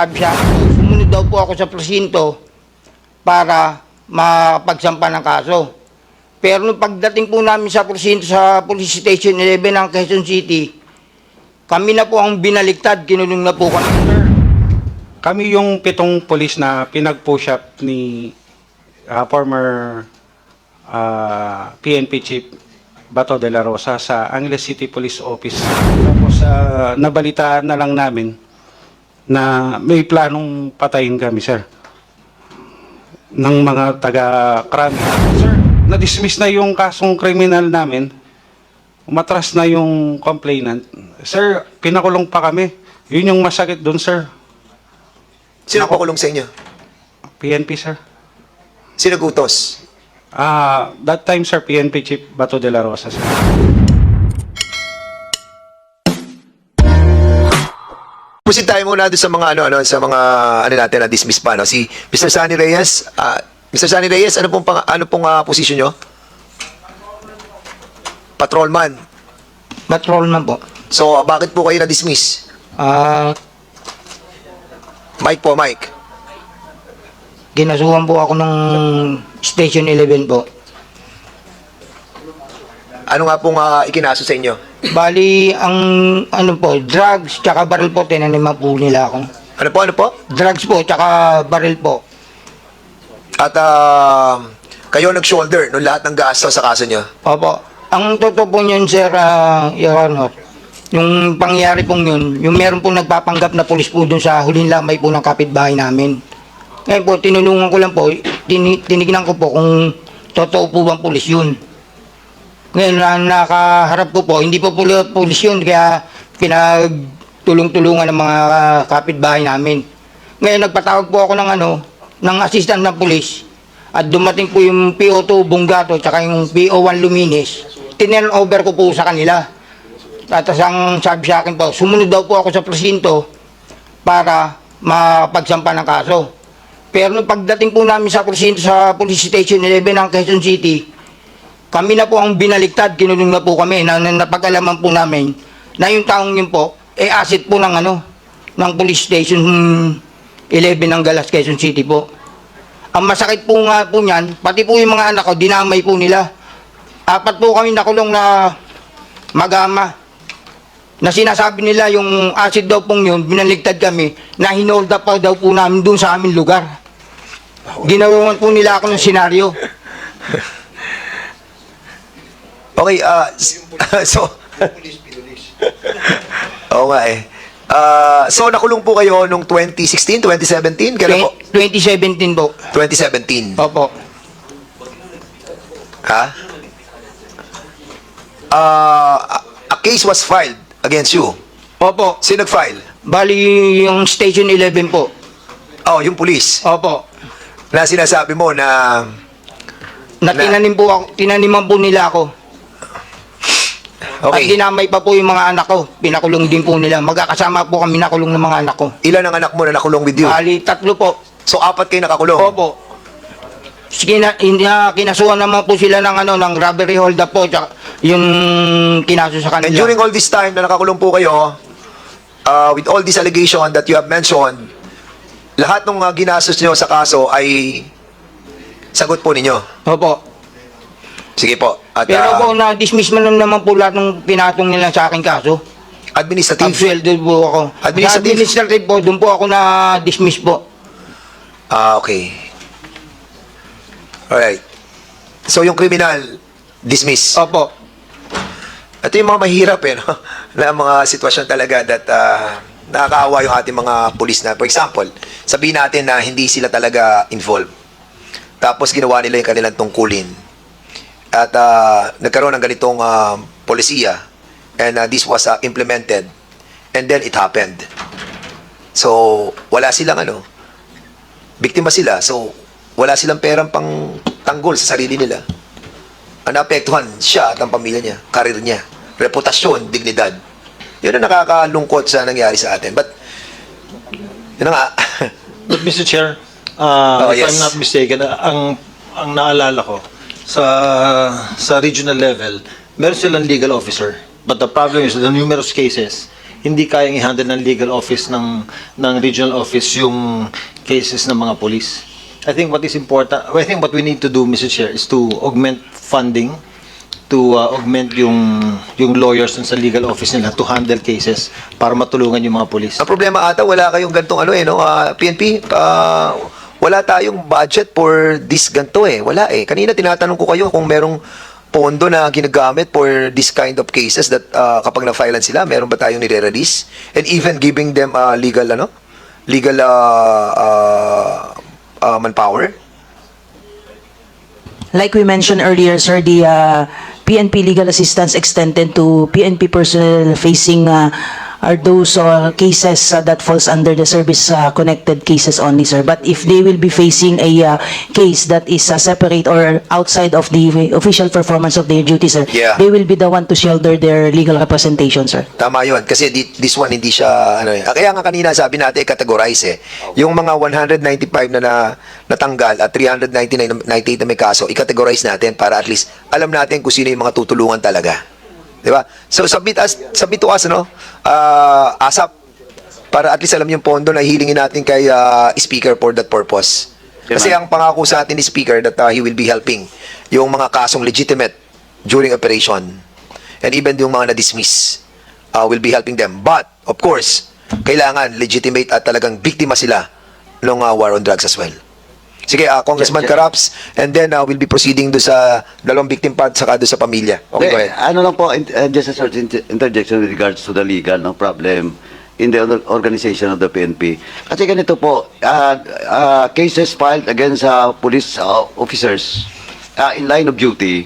Sabi siya, sumunod daw po ako sa presinto para mapagsampa ng kaso. Pero nung pagdating po namin sa presinto sa Police Station 11 ng Quezon City, kami na po ang binaliktad, kinulong na po kami. Sir, kami yung pitong polis na pinag-push up ni ah, former ah, PNP Chief Bato de la Rosa sa Angeles City Police Office. Tapos ah, nabalitaan na lang namin na may planong patayin kami, sir. Ng mga taga-crime. Sir, na-dismiss na yung kasong kriminal namin. Umatras na yung complainant. Sir, pinakulong pa kami. Yun yung masakit doon, sir. Sino pakulong sa inyo? PNP, sir. Sino gutos? Ah, that time, sir, PNP Chief Bato de la Rosa, sir. Pusin tayo muna doon sa mga ano ano sa mga ano natin na dismiss pa no. Si Mr. Sunny Reyes, ah, Mr. Sunny Reyes, ano pong pang, ano pong ah, position nyo? Patrolman. Patrolman po. So ah, bakit po kayo na-dismiss? Ah, Mike po, Mike. ginasuhan po ako ng Station 11 po. Ano nga pong ah, ikinaso sa inyo? Bali, ang ano po, drugs tsaka baril po, tinaniman po nila ako. Ano po, ano po? Drugs po, tsaka baril po. At ah, kayo nag-shoulder nung lahat ng gasto sa kaso nyo. Opo. Ang totoo po yun, Sir uh, Your Honor, yung pangyayari pong yun, yung meron pong nagpapanggap na pulis po dun sa huling lamay po ng kapitbahay namin. Ngayon po, tinulungan ko lang po, tini- tinignan ko po kung totoo po bang pulis yun. Ngayon, na nakaharap ko po, hindi po puli- pulis yun, kaya pinagtulong-tulungan ng mga kapitbahay namin. Ngayon, nagpatawag po ako ng ano, ng assistant ng pulis, at dumating po yung PO2 Bungato, tsaka yung PO1 Luminis, tinel over ko po sa kanila. Tapos ang sabi sa akin po, sumunod daw po ako sa presinto para mapagsampa ng kaso. Pero nung pagdating po namin sa presinto sa Police Station 11 ng Quezon City, kami na po ang binaliktad, kinulong na po kami, na, na napag-alaman po namin na yung taong yun po, eh asset po ng ano, ng Police Station 11 ng Galas, Quezon City po. Ang masakit po nga po niyan, pati po yung mga anak ko, dinamay po nila. Apat po kami nakulong na magama. Na sinasabi nila yung acid daw pong yun, binaligtad kami, na hinolda pa daw po namin doon sa aming lugar. Ginawan po nila ako ng senaryo. Okay, ah, s- so... Oo nga eh. Ah, so, nakulong po kayo nung 2016, 2017? Kailan po? 2017 po. 2017. Opo. Ha? Ah, a- a case was filed against you. Opo. Sino nag-file? Bali yung Station 11 po. Oh, yung police. Opo. Na sinasabi mo na... Na Na- tinanim po ako, tinaniman po nila ako. At Okay, dinamay pa po yung mga anak ko. Pinakulong din po nila. Magkakasama po kami nakulong ng mga anak ko. ilan ang anak mo na nakulong with you? Bali, tatlo po. So, apat kayo nakakulong? Opo. Kina, na, kinasuhan naman po sila ng ano ng robbery hold up po tsaka yung kinaso sa And kanila. during all this time na nakakulong po kayo, uh, with all these allegations that you have mentioned, lahat ng uh, ginastos nyo sa kaso ay sagot po ninyo. Opo. Sige po. At Pero uh, po na-dismiss man naman po lahat ng pinatong nila sa aking kaso. administrative. Absueldo po ako. Administrative. Sa administrative po, doon po ako na-dismiss po. Ah, okay. Alright. So, yung criminal, dismiss. Opo. Ito yung mga mahirap eh, no? na mga sitwasyon talaga that uh, nakakaawa yung ating mga pulis na. For example, sabihin natin na hindi sila talaga involved. Tapos ginawa nila yung kanilang tungkulin. At uh, nagkaroon ng ganitong uh, polisiya. And uh, this was uh, implemented. And then it happened. So, wala silang ano, biktima sila. So, wala silang perang pang tanggol sa sarili nila ang naapektuhan siya at ang pamilya niya, karir niya, reputasyon, dignidad. Yun ang nakakalungkot sa nangyari sa atin. But, yun nga, But Mr. Chair, uh, Oh, if yes. I'm not mistaken, ang ang naalala ko sa sa regional level, meron silang legal officer. But the problem is the numerous cases, hindi kayang i-handle ng legal office ng ng regional office yung cases ng mga police. I think what is important, I think what we need to do, Mr. Chair, is to augment funding to uh, augment yung yung lawyers sa legal office nila to handle cases para matulungan yung mga police. Ang problema ata, wala kayong gantong ano eh, no? Ah, PNP, ah, wala tayong budget for this ganto eh. Wala eh. Kanina tinatanong ko kayo kung merong pondo na ginagamit for this kind of cases that ah, kapag na-filean sila, meron ba tayong nire-release? And even giving them ah, legal, ano? Legal ah, ah, ah, manpower? Like we mentioned earlier, sir, the uh, PNP legal assistance extended to PNP personnel facing uh, are those uh, cases uh, that falls under the service uh, connected cases only, sir. But if they will be facing a uh, case that is uh, separate or outside of the official performance of their duty, sir, Yeah. they will be the one to shoulder their legal representation, sir. Tama yun. Kasi di- this one hindi siya, ano eh. Ah, Kaya nga kanina sabi natin, categorize eh. Yung mga 195 na, na natanggal at 399 na 98 na may kaso, i-categorize natin para at least alam natin kung sino yung mga tutulungan talaga. Di ba? So submit us, submit to us, no? Ah, ASAP. Para at least alam yung pondo na hilingin natin kay ah, Speaker for that purpose. Kasi ang pangako sa atin ni Speaker that ah, he will be helping yung mga kasong legitimate during operation and even yung mga na-dismiss uh, will be helping them. But, of course, kailangan legitimate at talagang biktima sila ng uh, war on drugs as well. Sige, uh, Congressman Yeah, yeah. Caraps, and then uh, we'll be proceeding do sa dalawang victim part saka do sa pamilya. Okay, go ahead. Ano lang po, in- uh, just a short inter- interjection with regards to the legal no problem in the organization of the PNP. Kasi ganito po, uh, uh, cases filed against uh, police uh, officers uh, in line of duty,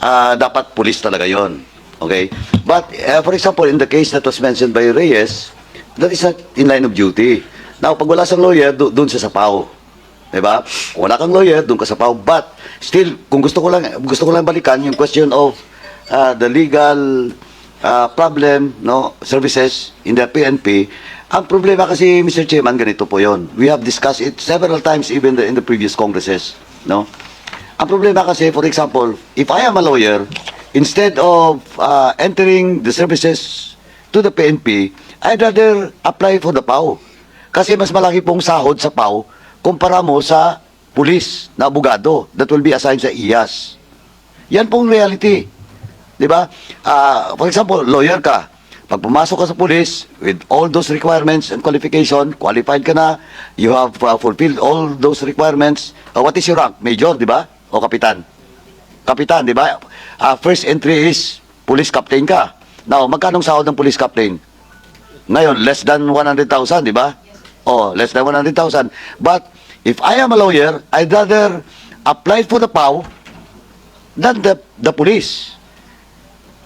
uh, dapat police talaga yon. Okay? But, uh, for example, in the case that was mentioned by Reyes, that is not in line of duty. Now, pag wala sang lawyer, do- doon sa sapaw. Diba? Kung wala kang lawyer, doon ka sa PAW. But, still, kung gusto ko lang, gusto ko lang balikan yung question of uh, the legal uh, problem, no, services in the PNP, ang problema kasi, Mr. Chairman, ganito po yon. We have discussed it several times even the, in the previous congresses, no? Ang problema kasi, for example, if I am a lawyer, instead of uh, entering the services to the PNP, I'd rather apply for the PAW. Kasi mas malaki pong sahod sa PAW kumpara mo sa pulis na abogado that will be assigned sa IAS. Yan pong reality. Di ba? Ah, for example, lawyer ka. Pag pumasok ka sa pulis, with all those requirements and qualification, qualified ka na, you have uh, fulfilled all those requirements. Uh, what is your rank? Major, di ba? O kapitan? Kapitan, di ba? Ah, first entry is police captain ka. Now, magkano sahod ng police captain? Ngayon, less than 100,000, di ba? Oh, less than 100,000. But, if I am a lawyer, I'd rather apply for the PAW than the, the police.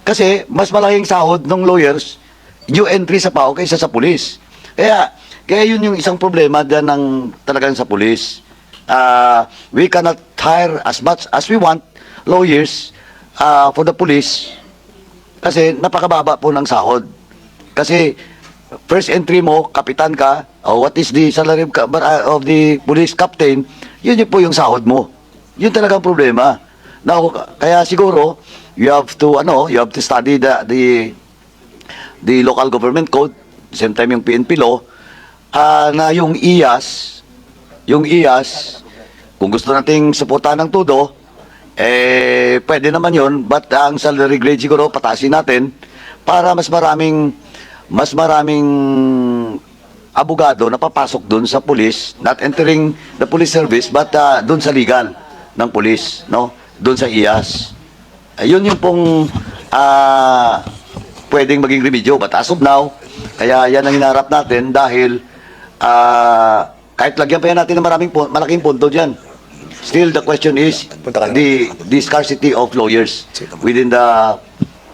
Kasi, mas malaking sahod ng lawyers, new entry sa PAW kaysa sa police. Kaya, kaya yun yung isang problema dyan ng talagang sa police. Ah, we cannot hire as much as we want lawyers ah, for the police kasi napakababa po ng sahod. Kasi first entry mo, kapitan ka, oh, what is the salary of, uh, of the police captain, yun yun po yung sahod mo. Yun talagang problema. Now, kaya siguro, you have to, ano, you have to study the, the, the local government code, same time yung PNP law, ah, na yung IAS, yung IAS, kung gusto nating suportahan ng todo, eh, pwede naman yon but ang salary grade siguro patasin natin para mas maraming mas maraming abogado na papasok doon sa police, not entering the police service, but uh, doon sa legal ng police, no? Doon sa IAS. Ayun yung pong ah, pwedeng maging remedyo. But as of now, kaya yan ang hinarap natin dahil ah, kahit lagyan pa yan natin ng maraming malaking pondo dyan. Still, the question is the, the scarcity of lawyers within the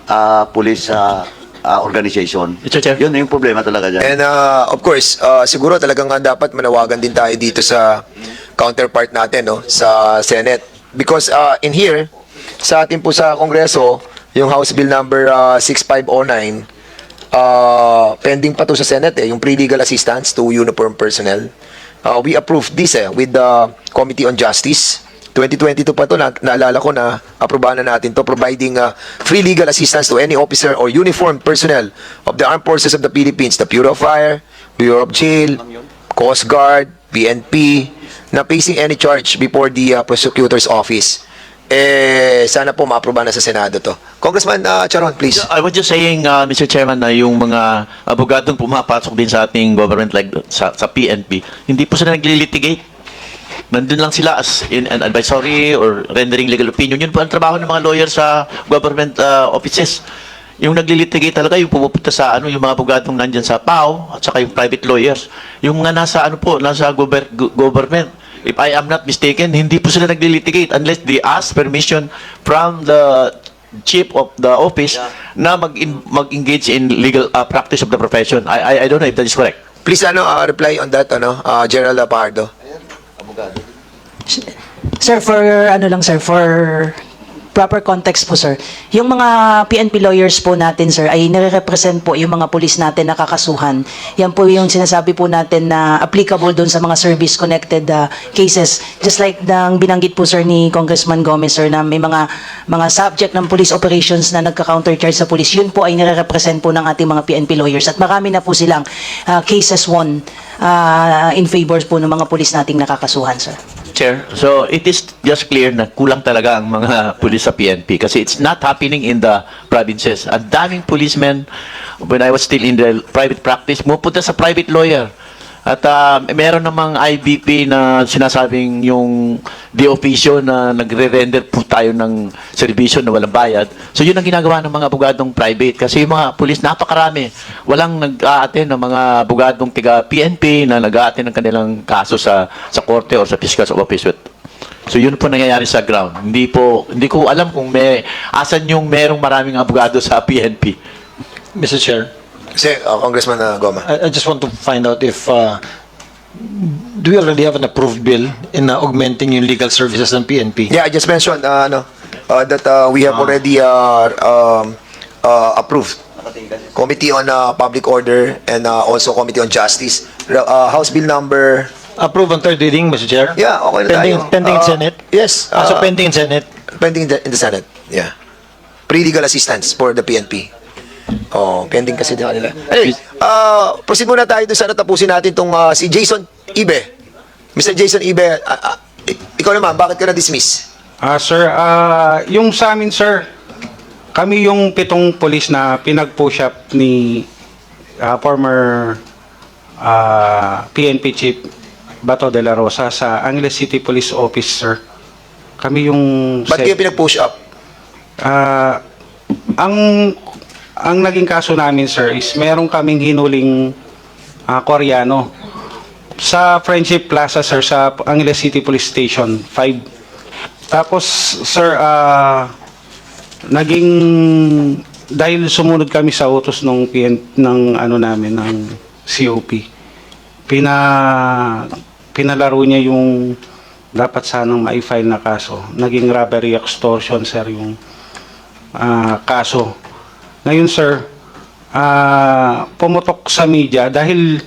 uh, police uh, uh, organization. Mr. Chair. Yun yung problema talaga dyan. And uh, of course, uh, siguro talagang nga dapat manawagan din tayo dito sa counterpart natin no sa Senate because uh, in here sa atin po sa Kongreso yung House Bill number uh, 6509 uh, pending pa to sa Senate eh yung pre-legal assistance to uniform personnel uh, we approved this eh with the Committee on Justice 2022 pa to, na, naalala ko na aprobahan na natin to, providing uh, free legal assistance to any officer or uniformed personnel of the Armed Forces of the Philippines, the Bureau of Fire, Bureau of Jail, Coast Guard, PNP, na facing any charge before the uh, prosecutor's office. Eh, sana po maaprobahan na sa Senado to. Congressman uh, Charon, please. I was just saying, uh, Mr. Chairman, na yung mga abogadong pumapasok din sa ating government like sa, sa PNP, hindi po sila naglilitigate. Nandun lang sila as in an advisory or rendering legal opinion. Yun po ang trabaho ng mga lawyer sa government uh, offices. Yung naglilitigate talaga, yung pumupunta sa ano, yung mga abogadong nandyan sa PAO at saka yung private lawyers. Yung mga nasa ano po, nasa gover- go- government. If I am not mistaken, hindi po sila naglilitigate unless they ask permission from the chief of the office na mag mag-engage in legal uh, practice of the profession. I, I I don't know if that is correct. Please ano, uh, reply on that, ano, uh, General Pardo. Sir, for ano lang sir, for proper context po sir, yung mga PNP lawyers po natin sir ay nire-represent po yung mga pulis natin na kakasuhan. Yan po yung sinasabi po natin na applicable doon sa mga service-connected uh, cases. Just like nang binanggit po sir ni Congressman Gomez sir na may mga mga subject ng police operations na nagka-countercharge sa police, yun po ay nire-represent po ng ating mga PNP lawyers. At marami na po silang uh, cases won uh, in favor po ng mga pulis nating nakakasuhan sir. Chair, so it is just clear na kulang talaga ang mga pulis sa PNP kasi it's not happening in the provinces. Ang daming policemen, when I was still in the private practice, pupunta sa private lawyer. At ah, meron namang IBP na sinasabing yung di officio na nagre-render po tayo ng serbisyo na walang bayad. So yun ang ginagawa ng mga abogadong private kasi yung mga pulis napakarami. Walang nag-a-attend ng mga abogadong tiga PNP na nag-a-attend ng kanilang kaso sa sa korte or sa fiscal's office So yun po nangyayari sa ground. Hindi po hindi ko alam kung may asan yung merong maraming abogado sa PNP. Mr. Chair, Kasi, uh, Congressman uh, Goma. I, I just want to find out if uh, do we already have an approved bill in uh, augmenting yung legal services ng PNP? Yeah, I just mentioned uh, ano, uh, that uh, we have already uh, um, uh, approved Committee on uh, Public Order and uh, also Committee on Justice. Uh, House Bill number... Approve on third reading, Mr. Chair? Yeah, okay na Pending, tayo. pending in Uh, Senate? Yes. Ah, so uh, pending in Senate? pending in the, in the Senate. Yeah. Pre-legal assistance for the PNP. Oh, pending kasi din nila. Anyway, uh, proceed muna tayo doon sa natapusin natin tong uh, si Jason Ibe. Mr. Jason Ibe, uh, uh, ikaw naman, bakit ka na-dismiss? Ah, sir, ah, yung sa amin, sir, kami yung pitong polis na pinag-push up ni ah, former ah, PNP Chief Bato de la Rosa sa Angeles City Police Office, sir. Kami yung... Ba't set- kayo pinag-push up? Ah, ang ang naging kaso namin sir is meron kaming hinuling ah, Koreano sa Friendship Plaza sir sa Angeles City Police Station 5. Tapos sir ah, naging dahil sumunod kami sa utos ng PN, ng ano namin ng COP. Pina pinalaro niya yung dapat sanang ma-file na kaso. Naging robbery extortion sir yung ah, kaso. Ngayon sir, ah, pumutok sa media dahil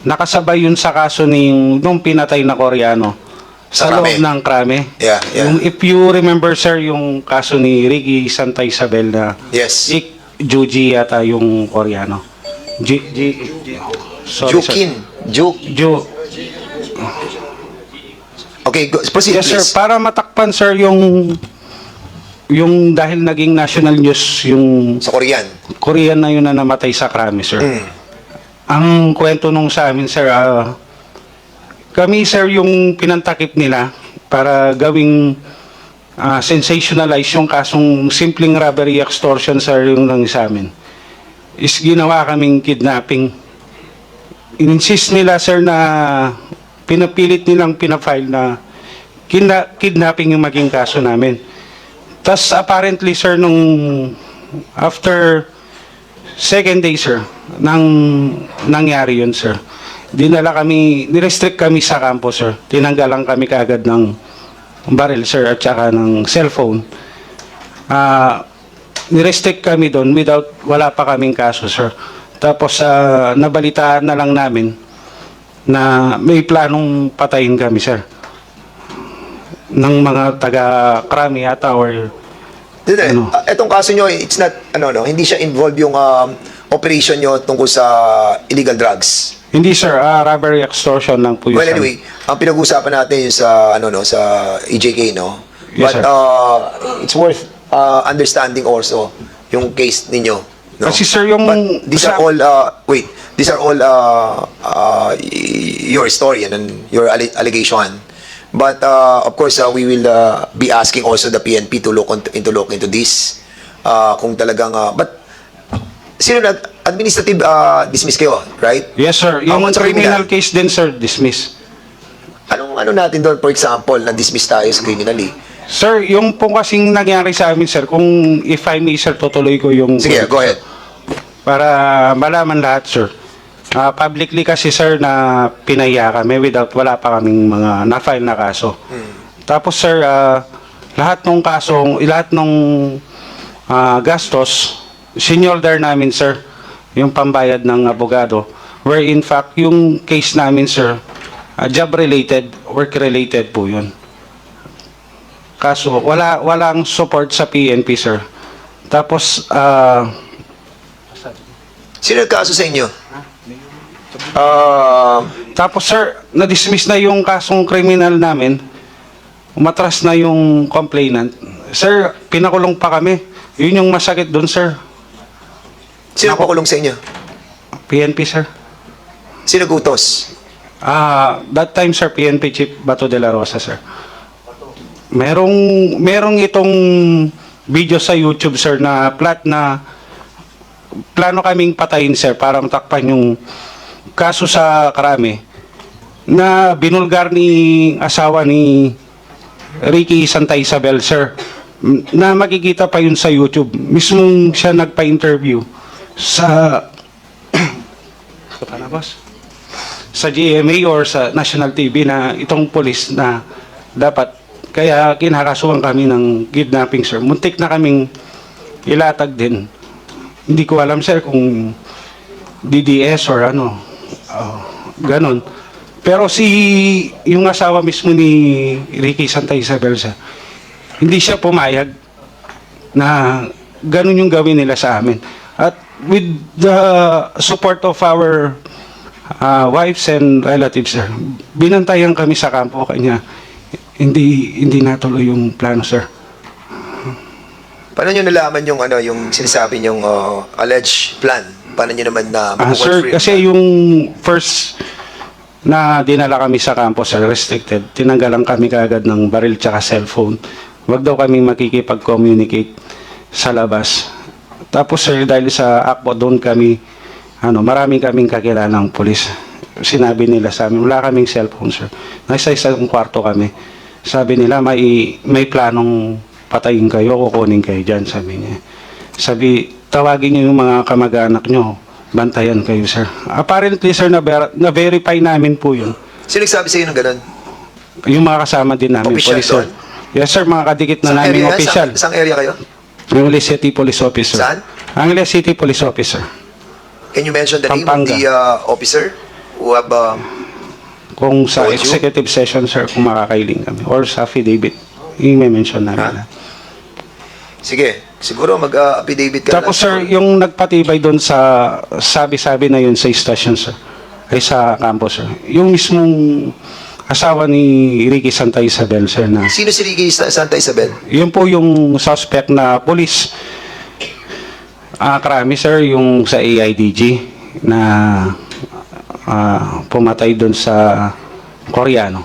nakasabay yun sa kaso ni nung pinatay na Koreano Sa Krame. loob ng krame. Yeah, yeah. Yung, if you remember sir, yung kaso ni Ricky Santa Isabel na Yes. Ik Juji yata yung Koreano. G, G, sorry, sir. Jukin. Juk. Ju, Okay, go, proceed yes sir, please. para matakpan sir yung yung dahil naging national news yung Sa Korean. Korean na yun na namatay sa krami, sir. Ang kwento nung sa amin, sir, ah, kami, sir, yung pinantakip nila para gawing ah, sensationalize yung kasong simpleng robbery extortion, sir, yung lang sa amin. Is ginawa kaming kidnapping. Insist nila, sir, na pinapilit nilang pinafile na kidna- kidnapping yung maging kaso namin. Tapos apparently, sir, nung after second day, sir, nang nangyari yun, sir, dinala kami, nirestrict kami sa campus, sir. Tinanggalan kami kaagad ng barrel, sir, at saka ng cellphone. Ah, nirestrict kami doon without, wala pa kaming kaso, sir. Tapos, ah, nabalitaan na lang namin na may planong patayin kami, sir. Ng mga taga-krami ata or Hindi, Ano? ah, etong kaso nyo, it's not, ano, no, hindi siya involved yung um, operation nyo tungkol sa illegal drugs. hindi sir, ah, robbery extortion lang po yun. Well, sir. anyway, ang pinag-uusapan natin yung sa, ano, no, sa EJK, no? Yes, But, sir. uh, it's worth uh, understanding also yung case ninyo. No? Kasi, sir, yung- But these are sa- all, uh, wait, these are all uh, uh, y- your story and then your alle- allegation. But, uh, of course, uh, we will uh, be asking also the PNP to look on, into look into this. Uh, kung talagang, uh, but, sino nag, administrative uh, dismiss kayo, right? Yes sir, yung what's criminal criminal? case din sir, dismiss. Anong ano natin doon, for example, na-dismiss tayo sa criminally? Sir, yung po kasing nangyari sa amin sir, kung if I may sir, tutuloy ko yung... Sige, go ahead. Para malaman lahat sir. Ah, publicly kasi sir na pinaya kami without wala pa kaming mga na-file na kaso. Tapos sir, ah, lahat ng kasong, lahat ng ah, gastos, sinyoldar namin sir, yung pambayad ng abogado. Where in fact, yung case namin sir, ah, job-related, work-related po yun. Kaso, wala, walang support sa PNP sir. Tapos, ah, Sino nagkaso sa inyo? Uh, Tapos sir, na-dismiss na yung kasong kriminal namin. Umatras na yung complainant. Sir, pinakulong pa kami. Yun yung masakit doon, sir. sino pakulong sa inyo? PNP, sir. Sino gutos? Ah, that time, sir, PNP Chief Bato de la Rosa, sir. Merong, merong itong video sa YouTube, sir, na plat na plano kaming patayin, sir, para matakpan yung kaso sa karami na binulgar ni asawa ni Ricky Santa Isabel, sir. Na makikita pa yun sa YouTube. Mismong siya nagpa-interview sa... boss? sa GMA or sa national TV na itong polis na dapat kaya kinakasuhan kami ng kidnapping sir. Muntik na kaming ilatag din. Hindi ko alam sir kung DDS or ano. Ganon. Pero si yung asawa mismo ni Ricky Santa Isabel sir, hindi siya pumayag na ganun yung gawin nila sa amin. At with the support of our uh, wives and relatives, sir, binantayan kami sa kampo kanya. Hindi hindi natuloy yung plano, sir. Paano nyo nalaman yung ano yung sinasabi yung uh, alleged plan? Paano nyo naman na Ah, sir, kasi yung first na dinala kami sa campus, sir, restricted, tinanggalan kami kaagad ng baril tsaka cellphone. Wag daw kami makikipag-communicate sa labas. Tapos, sir, dahil sa akpo doon kami, ano, maraming kaming kakilanang pulis. Sinabi nila sa amin, wala kaming cellphone, sir. Nasa isang kwarto kami. Sabi nila, may, may planong patayin kayo, kukunin kayo dyan, sabi niya. Sabi, tawagin niyo yung mga kamag-anak niyo, bantayan kayo, sir. Apparently, sir, na- na-verify namin po yun. Sino nagsabi sa inyo ng ganun? Yung mga kasama din namin, Official police, sir. doon? Yes, sir, mga kadikit na Saan namin area official. Saan, saan area kayo? Angeles City Police Officer. Saan? Angeles City Police Officer. Can you mention the name of Pampanga. the uh, officer who have uh, Kung sa Told you? executive session, sir, kung makakailing kami. Or sa affidavit. Yung may mention namin. Ha? Sige, siguro mag-affidavit ka Tapos sir, yung nagpatibay doon sa sabi-sabi na yun sa station sir, ay sa campus sir. Yung mismong asawa ni Ricky Santa Isabel sir na Sino si Ricky Sa- Santa Isabel? yun po yung suspect na police ah karami sir yung sa AIDG na ah, pumatay doon sa Koreano.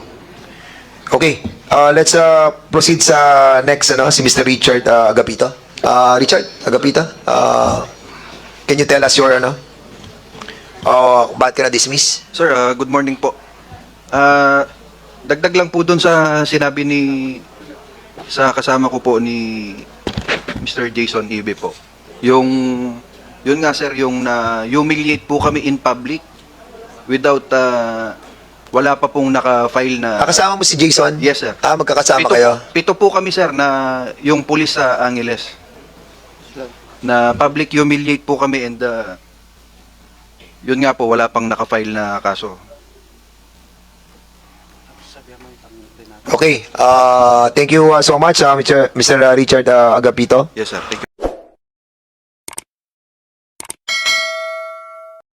Okay, uh, let's uh, proceed sa next, ano, si Mr. Richard uh, Agapito. Uh, Richard Agapito, uh, can you tell us your, ano, uh, bakit ka na-dismiss? Sir, ah, good morning po. Ah, dagdag lang po dun sa sinabi ni sa kasama ko po ni Mr. Jason Ibe po. Yung yun nga sir, yung na humiliate po kami in public without ah, wala pa pong naka-file na Nakasama mo si Jason? Yes, sir. Ah, magkakasama pito, kayo? Pito po kami sir na yung pulis sa Angeles. Na public humiliate po kami and ah, yun nga po wala pang naka-file na kaso. Okay, uh, thank you uh, so much, uh, Mr. Mr. Richard uh, Agapito. Yes, sir. Thank you.